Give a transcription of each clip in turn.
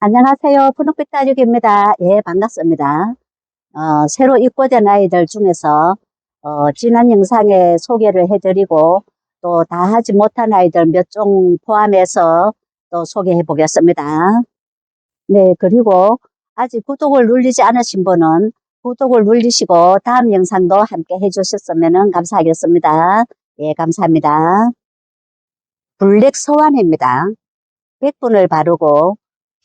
안녕하세요. 푸른빛 따죽입니다. 예, 반갑습니다. 어, 새로 입고된 아이들 중에서 어, 지난 영상에 소개를 해드리고 또 다 하지 못한 아이들 몇 종 포함해서 또 소개해 보겠습니다. 네, 그리고 아직 구독을 누르지 않으신 분은 구독을 누르시고 다음 영상도 함께 해주셨으면 감사하겠습니다. 예, 감사합니다. 블랙 소환입니다. 100분을 바르고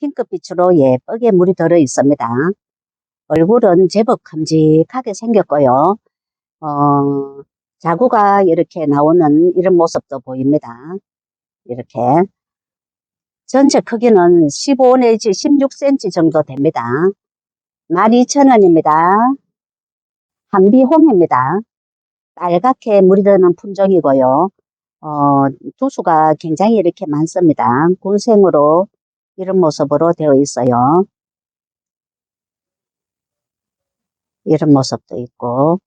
핑크빛으로 예쁘게 물이 들어 있습니다. 얼굴은 제법 큼직하게 생겼고요. 어, 자구가 이렇게 나오는 이런 모습도 보입니다. 이렇게. 전체 크기는 15 내지 16cm 정도 됩니다. 12,000원입니다. 한비홍입니다. 빨갛게 물이 드는 품종이고요. 어, 두수가 굉장히 이렇게 많습니다. 군생으로 이런 모습으로 되어 있어요. 이런 모습도 있고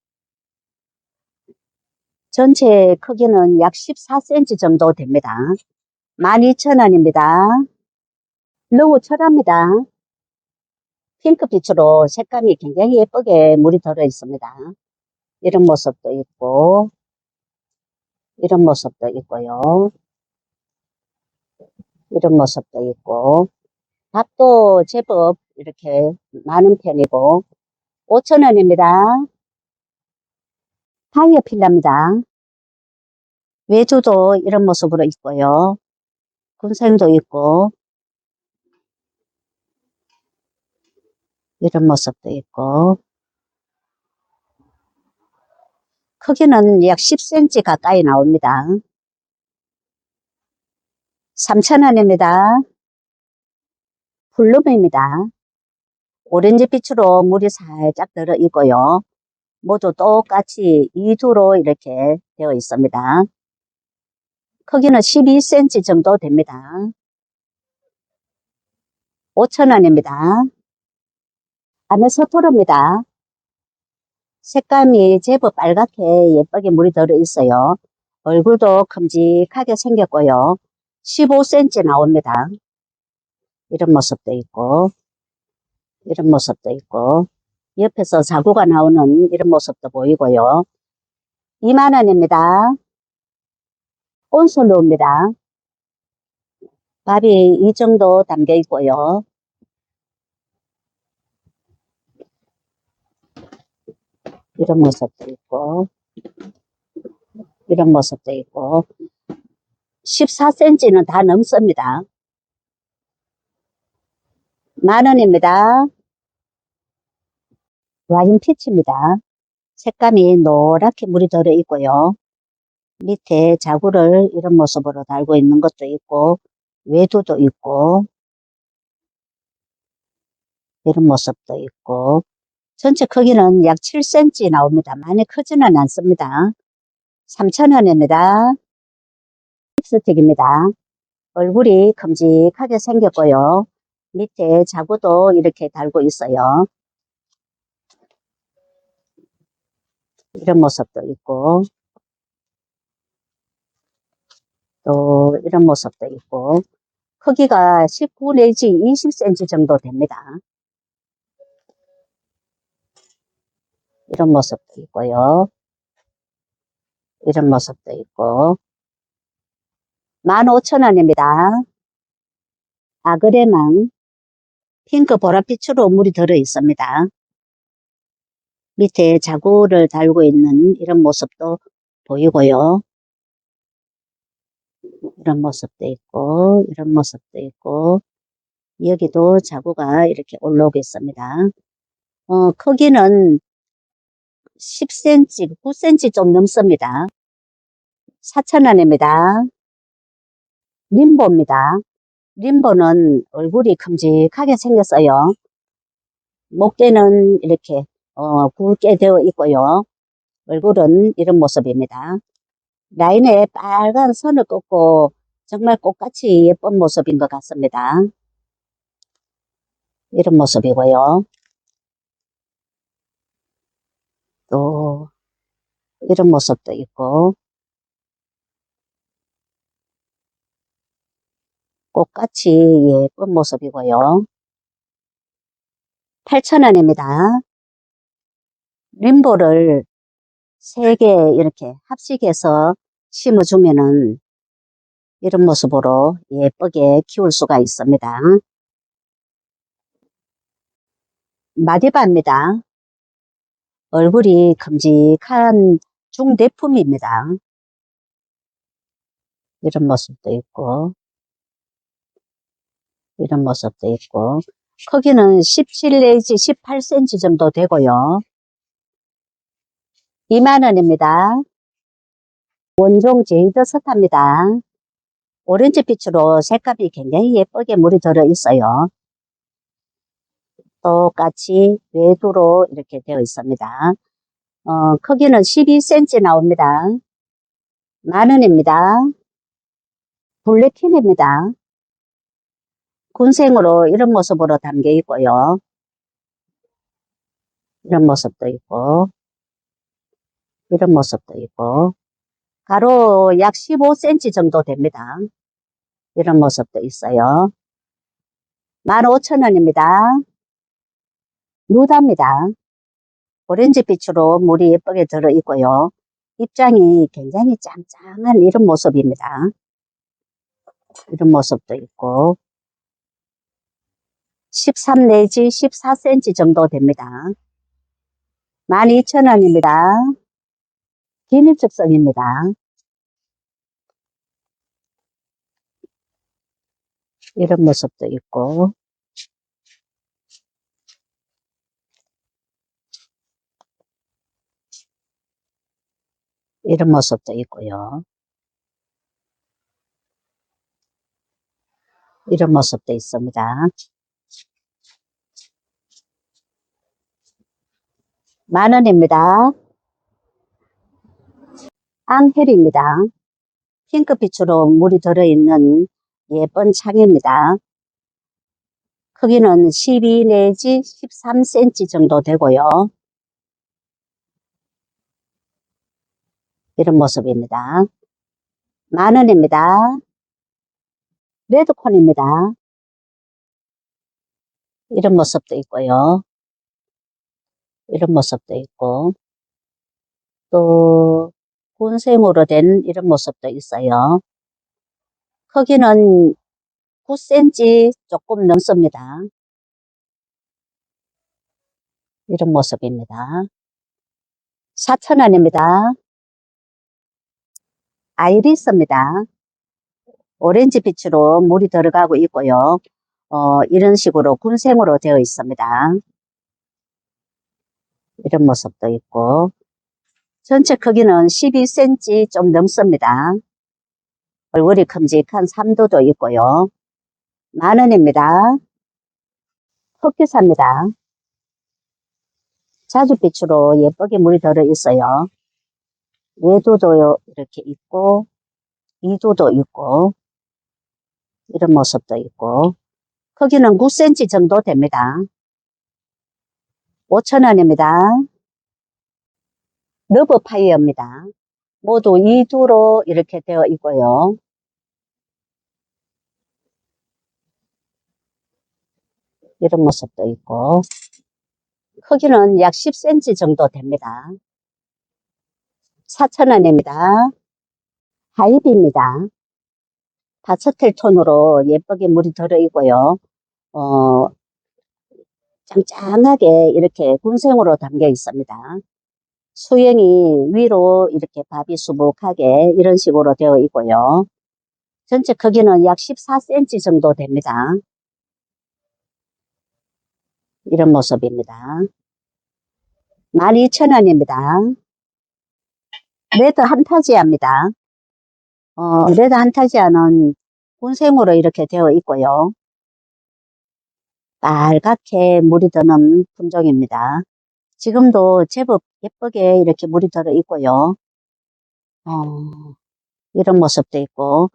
전체 크기는 약 14cm 정도 됩니다. 12,000원입니다. 너무 철합니다. 핑크빛으로 색감이 굉장히 예쁘게 물이 들어 있습니다. 이런 모습도 있고 이런 모습도 있고요. 이런 모습도 있고 값도 제법 이렇게 많은 편이고 5천원입니다. 타이어 필라입니다. 외주도 이런 모습으로 있고요. 군생도 있고 이런 모습도 있고 크기는 약 10cm 가까이 나옵니다. 3,000원입니다. 블룸입니다. 오렌지 빛으로 물이 살짝 들어 있고요. 모두 똑같이 이두로 이렇게 되어 있습니다. 크기는 12cm 정도 됩니다. 5,000원입니다. 아메서토르입니다. 색감이 제법 빨갛게 예쁘게 물이 들어 있어요. 얼굴도 큼직하게 생겼고요. 15cm 나옵니다. 이런 모습도 있고, 이런 모습도 있고, 옆에서 자구가 나오는 이런 모습도 보이고요. 2만원입니다. 온솔로입니다. 밥이 이 정도 담겨 있고요. 이런 모습도 있고, 이런 모습도 있고, 14cm는 다 넘습니다. 만원입니다. 와인 피치입니다. 색감이 노랗게 물이 들어 있고요. 밑에 자구를 이런 모습으로 달고 있는 것도 있고, 외두도 있고, 이런 모습도 있고, 전체 크기는 약 7cm 나옵니다. 많이 크지는 않습니다. 3,000원입니다. 립스틱입니다. 얼굴이 큼직하게 생겼고요. 밑에 자구도 이렇게 달고 있어요. 이런 모습도 있고 또 이런 모습도 있고 크기가 19 내지 20cm 정도 됩니다. 이런 모습도 있고요. 이런 모습도 있고 15,000원입니다. 아그레망 핑크 보랏빛으로 물이 들어 있습니다. 밑에 자구를 달고 있는 이런 모습도 보이고요. 이런 모습도 있고 이런 모습도 있고 여기도 자구가 이렇게 올라오고 있습니다. 어, 크기는 10cm, 9cm 좀 넘습니다. 4,000원입니다. 림보입니다. 림보는 얼굴이 큼직하게 생겼어요. 목대는 이렇게 어, 굵게 되어 있고요. 얼굴은 이런 모습입니다. 라인에 빨간 선을 긋고 정말 꽃같이 예쁜 모습인 것 같습니다. 이런 모습이고요. 또 이런 모습도 있고 꽃같이 예쁜 모습이고요. 8,000원입니다. 림보를 3개 이렇게 합식해서 심어주면은 이런 모습으로 예쁘게 키울 수가 있습니다. 마디바입니다. 얼굴이 큼직한 중대품입니다. 이런 모습도 있고, 이런 모습도 있고, 크기는 17 내지 18cm 정도 되고요. 2만원입니다. 원종 제이드 스타입니다. 오렌지 빛으로 색감이 굉장히 예쁘게 물이 들어 있어요. 똑같이 외두로 이렇게 되어 있습니다. 어, 크기는 12cm 나옵니다. 만원입니다. 블랙틴입니다. 군생으로 이런 모습으로 담겨 있고요. 이런 모습도 있고, 이런 모습도 있고, 가로 약 15cm 정도 됩니다. 이런 모습도 있어요. 15,000원입니다. 누다입니다. 오렌지 빛으로 물이 예쁘게 들어 있고요. 입장이 굉장히 짱짱한 이런 모습입니다. 이런 모습도 있고 13 내지 14cm 정도 됩니다. 12,000원입니다. 기립축성입니다. 이런 모습도 있고 이런 모습도 있고요. 이런 모습도 있습니다. 만원입니다. 앙헬입니다. 핑크빛으로 물이 들어있는 예쁜 창입니다. 크기는 12 내지 13cm 정도 되고요. 이런 모습입니다. 만원입니다. 레드콘입니다. 이런 모습도 있고요. 이런 모습도 있고 또 군생으로 된 이런 모습도 있어요. 크기는 9cm 조금 넘습니다. 이런 모습입니다. 4,000원입니다. 아이리스입니다. 오렌지 빛으로 물이 들어가고 있고요. 어, 이런 식으로 군생으로 되어 있습니다. 이런 모습도 있고 전체 크기는 12cm 좀 넘습니다. 얼굴이 큼직한 삼도도 있고요. 만원입니다. 흑기사입니다. 자주빛으로 예쁘게 물이 들어 있어요. 외도도 이렇게 있고 이도도 있고 이런 모습도 있고 크기는 9cm 정도 됩니다. 5,000원입니다. 러브파이어입니다. 모두 2두로 이렇게 되어 있고요. 이런 모습도 있고 크기는 약 10cm 정도 됩니다. 4,000원입니다. 하이비입니다. 파스텔 톤으로 예쁘게 물이 들어있고요. 어, 짱짱하게 이렇게 군생으로 담겨 있습니다. 수영이 위로 이렇게 밥이 수북하게 이런 식으로 되어 있고요. 전체 크기는 약 14cm 정도 됩니다. 이런 모습입니다. 12,000원입니다. 레드 한타지아입니다. 어, 레드 한타지아는 군생으로 이렇게 되어 있고요. 빨갛게 물이 드는 품종입니다. 지금도 제법 예쁘게 이렇게 물이 들어 있고요. 어, 이런 모습도 있고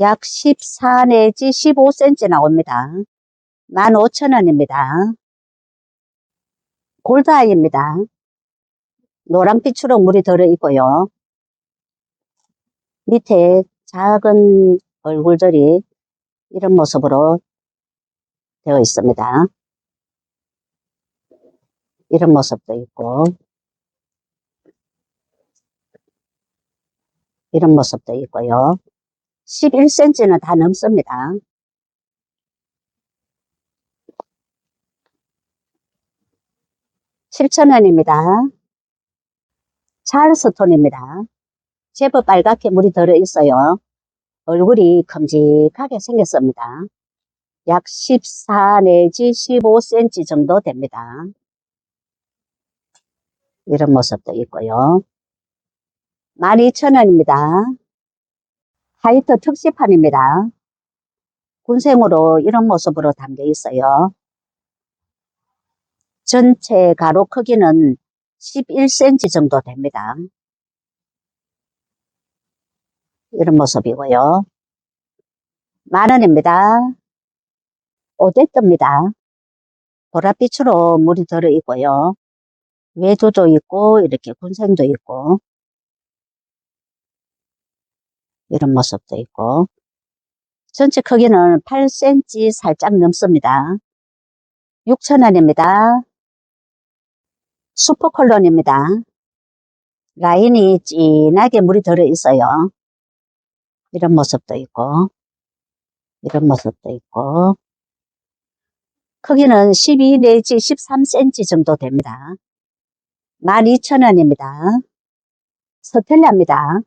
약 14 내지 15cm 나옵니다. 15,000원입니다. 골드아이입니다. 노란빛으로 물이 들어 있고요. 밑에 작은 얼굴들이 이런 모습으로 되어 있습니다. 이런 모습도 있고, 이런 모습도 있고요. 11cm는 다 넘습니다. 칠천 원입니다 찰스톤입니다. 제법 빨갛게 물이 들어 있어요. 얼굴이 큼직하게 생겼습니다. 약 14 내지 15cm 정도 됩니다. 이런 모습도 있고요. 12,000원입니다. 하이트 특시판입니다. 군생으로 이런 모습으로 담겨 있어요. 전체 가로 크기는 11cm 정도 됩니다. 이런 모습이고요. 만원입니다. 오데뜨입니다. 보랏빛으로 물이 들어 있고요. 외두도 있고 이렇게 군생도 있고 이런 모습도 있고 전체 크기는 8cm 살짝 넘습니다. 6,000원입니다. 슈퍼콜론입니다. 라인이 진하게 물이 들어 있어요. 이런 모습도 있고 이런 모습도 있고 크기는 12 내지 13cm 정도 됩니다. 12,000원입니다. 서텔라입니다.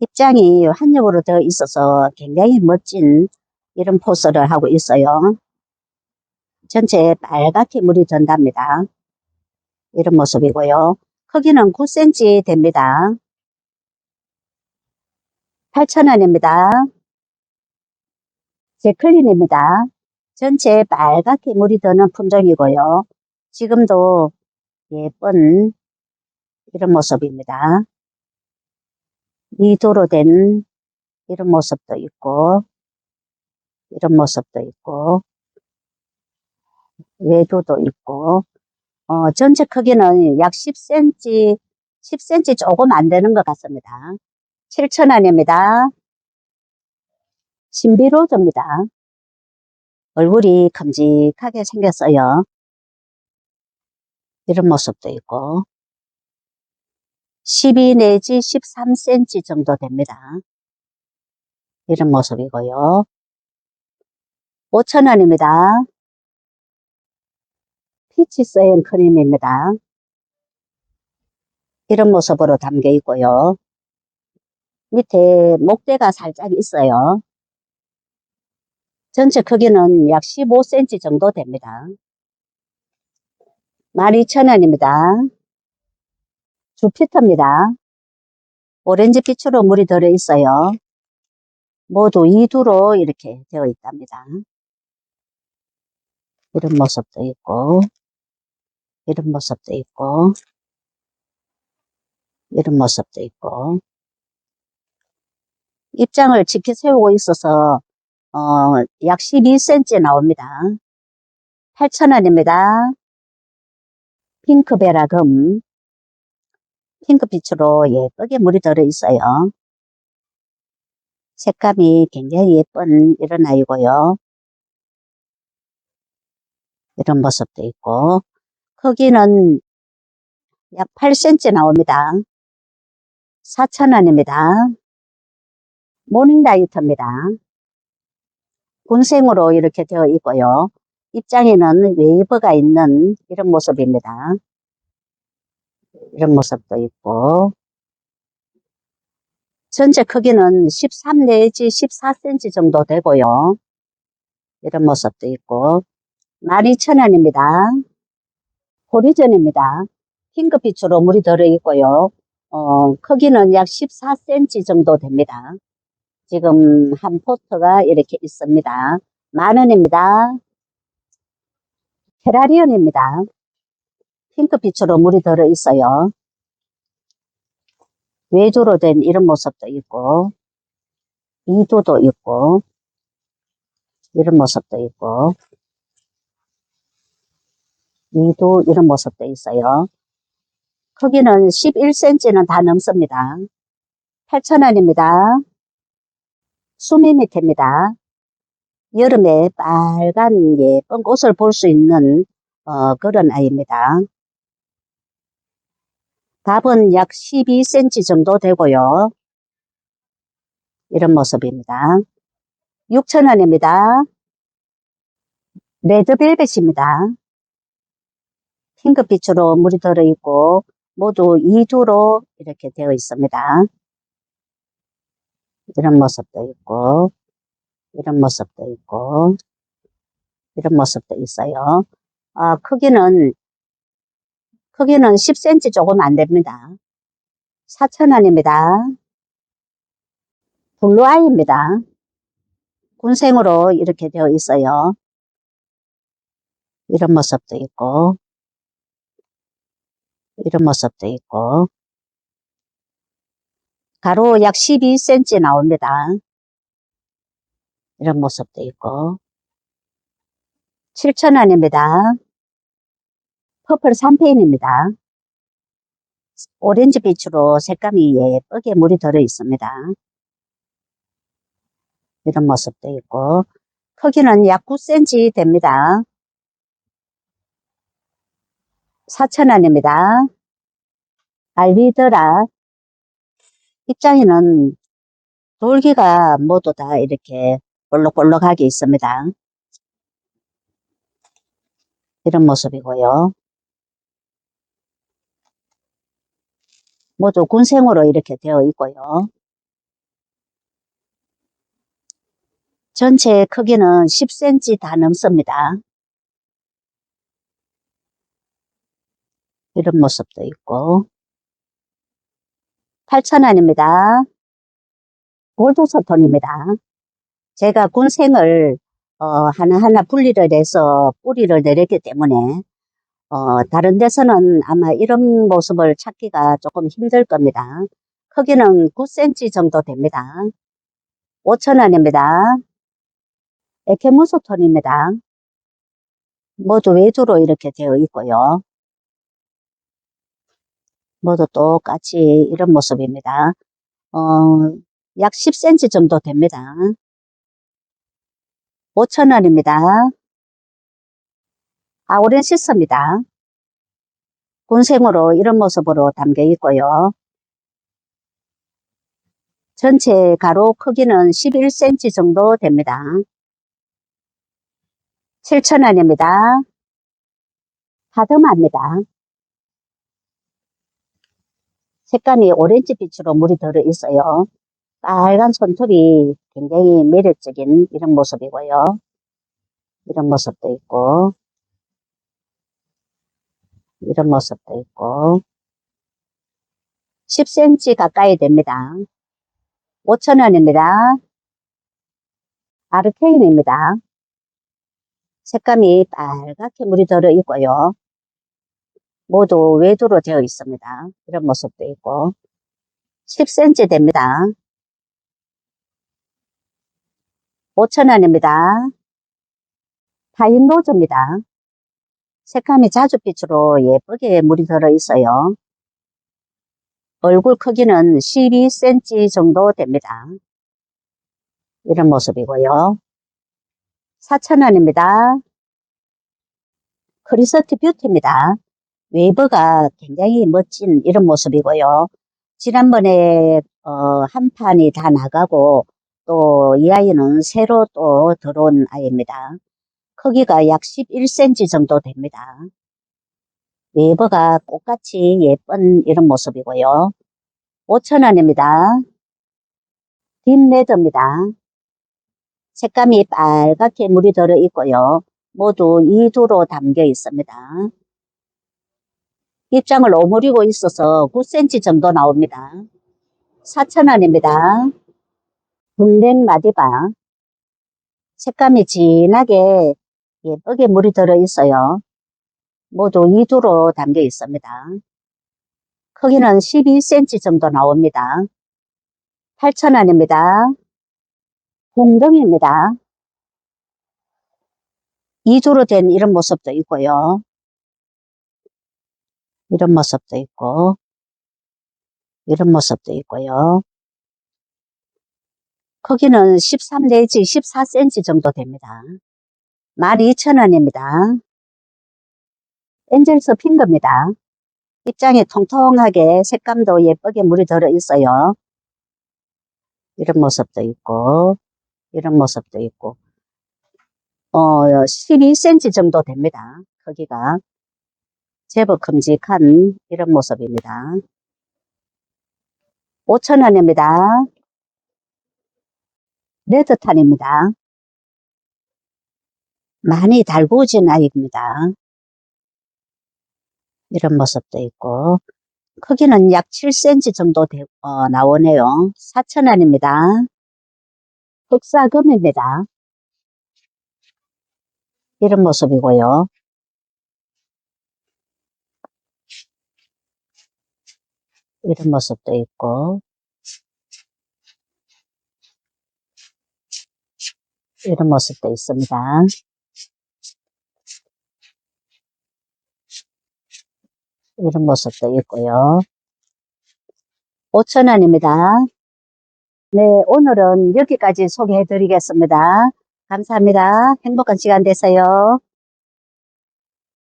입장이 한엽으로 되어 있어서 굉장히 멋진 이런 포스를 하고 있어요. 전체 빨갛게 물이 든답니다. 이런 모습이고요. 크기는 9cm 됩니다. 8,000원입니다. 제클린입니다. 전체 빨갛게 물이 드는 품종이고요. 지금도 예쁜 이런 모습입니다. 이 도로 된 이런 모습도 있고, 이런 모습도 있고, 외도도 있고, 어, 전체 크기는 약 10cm, 10cm 조금 안 되는 것 같습니다. 7,000원입니다. 신비로즈입니다. 얼굴이 큼직하게 생겼어요. 이런 모습도 있고, 12 내지 13cm 정도 됩니다. 이런 모습이고요. 5,000원입니다. 피치 서앤 크림입니다. 이런 모습으로 담겨 있고요. 밑에 목대가 살짝 있어요. 전체 크기는 약 15cm 정도 됩니다. 12,000원입니다. 주피터입니다. 오렌지 빛으로 물이 들어 있어요. 모두 2두로 이렇게 되어 있답니다. 이런 모습도 있고, 이런 모습도 있고, 이런 모습도 있고, 입장을 지켜 세우고 있어서, 어, 약 12cm 나옵니다. 8,000원입니다. 핑크 베라 금, 핑크빛으로 예쁘게 물이 들어 있어요. 색감이 굉장히 예쁜 이런 아이고요. 이런 모습도 있고, 크기는 약 8cm 나옵니다. 4,000원입니다. 모닝라이트입니다. 군생으로 이렇게 되어 있고요. 입장에는 웨이브가 있는 이런 모습입니다. 이런 모습도 있고, 전체 크기는 13 내지 14cm 정도 되고요. 이런 모습도 있고, 12,000원입니다. 호리전입니다. 핑크빛으로 물이 들어있고요. 어, 크기는 약 14cm 정도 됩니다. 지금 한 포트가 이렇게 있습니다. 만원입니다. 테라리언입니다. 핑크빛으로 물이 들어 있어요. 외조로 된 이런 모습도 있고, 이도도 있고, 이런 모습도 있고, 이도 이런 모습도 있어요. 크기는 11cm는 다 넘습니다. 8,000원입니다. 수미 밑입니다. 여름에 빨간 예쁜 꽃을 볼 수 있는 어, 그런 아이입니다. 답은 약 12cm 정도 되고요. 이런 모습입니다. 6,000원입니다. 레드벨벳입니다. 핑크빛으로 물이 들어있고 모두 2두로 이렇게 되어 있습니다. 이런 모습도 있고 이런 모습도 있고 이런 모습도 있어요. 아, 크기는 크기는 10cm 조금 안 됩니다. 4,000원입니다. 블루아이입니다. 군생으로 이렇게 되어 있어요. 이런 모습도 있고 이런 모습도 있고 가로 약 12cm 나옵니다. 이런 모습도 있고 7,000원입니다. 퍼플 3페인입니다. 오렌지 빛으로 색감이 예쁘게 물이 들어 있습니다. 이런 모습도 있고 크기는 약 9cm 됩니다. 4,000원입니다. 알비드라 입장에는 돌기가 모두 다 이렇게 볼록볼록하게 있습니다. 이런 모습이고요. 모두 군생으로 이렇게 되어 있고요. 전체 크기는 10cm 다 넘습니다. 이런 모습도 있고 8,000원입니다. 골드소톤입니다. 제가 군생을 어, 하나하나 분리를 해서 뿌리를 내렸기 때문에 어, 다른 데서는 아마 이런 모습을 찾기가 조금 힘들 겁니다. 크기는 9cm 정도 됩니다. 5,000원입니다. 에케무소톤입니다. 모두 외주로 이렇게 되어 있고요. 모두 똑같이 이런 모습입니다. 어, 약 10cm 정도 됩니다. 5,000원입니다. 아우렌시스입니다. 군생으로 이런 모습으로 담겨 있고요. 전체 가로 크기는 11cm 정도 됩니다. 7,000원입니다. 하드마입니다. 색감이 오렌지 빛으로 물이 들어 있어요. 빨간 손톱이 굉장히 매력적인 이런 모습이고요. 이런 모습도 있고, 이런 모습도 있고, 10cm 가까이 됩니다. 5,000원입니다. 아르케인입니다. 색감이 빨갛게 물이 들어 있고요. 모두 외도로 되어 있습니다. 이런 모습도 있고 10cm 됩니다. 5,000원입니다. 파인로즈입니다. 색감이 자주빛으로 예쁘게 물이 들어 있어요. 얼굴 크기는 12cm 정도 됩니다. 이런 모습이고요. 4,000원입니다. 크리스티 뷰티입니다. 웨이브가 굉장히 멋진 이런 모습이고요. 지난번에 어, 한 판이 다 나가고 또 이 아이는 새로 또 들어온 아이입니다. 크기가 약 11cm 정도 됩니다. 웨이브가 꽃같이 예쁜 이런 모습이고요. 5,000원입니다. 딥레드입니다. 색감이 빨갛게 물이 들어 있고요. 모두 2두로 담겨 있습니다. 입장을 오므리고 있어서 9cm 정도 나옵니다. 4,000원입니다. 블랙 마디바 색감이 진하게 예쁘게 물이 들어 있어요. 모두 2두로 담겨 있습니다. 크기는 12cm 정도 나옵니다. 8,000원입니다. 홍등입니다. 2두로 된 이런 모습도 있고요. 이런 모습도 있고 이런 모습도 있고요. 크기는 13 내지 14cm 정도 됩니다. 12,000원입니다. 엔젤스 핀 겁니다. 입장이 통통하게 색감도 예쁘게 물이 들어 있어요. 이런 모습도 있고, 이런 모습도 있고, 어, 12cm 정도 됩니다. 크기가. 제법 큼직한 이런 모습입니다. 5,000원입니다. 레드탄입니다. 많이 달구어진 아이입니다. 이런 모습도 있고, 크기는 약 7cm 정도 되, 어, 나오네요. 4,000원입니다. 흑사금입니다. 이런 모습이고요. 이런 모습도 있고, 이런 모습도 있습니다. 이런 모습도 있고요. 5,000원입니다. 네, 오늘은 여기까지 소개해 드리겠습니다. 감사합니다. 행복한 시간 되세요.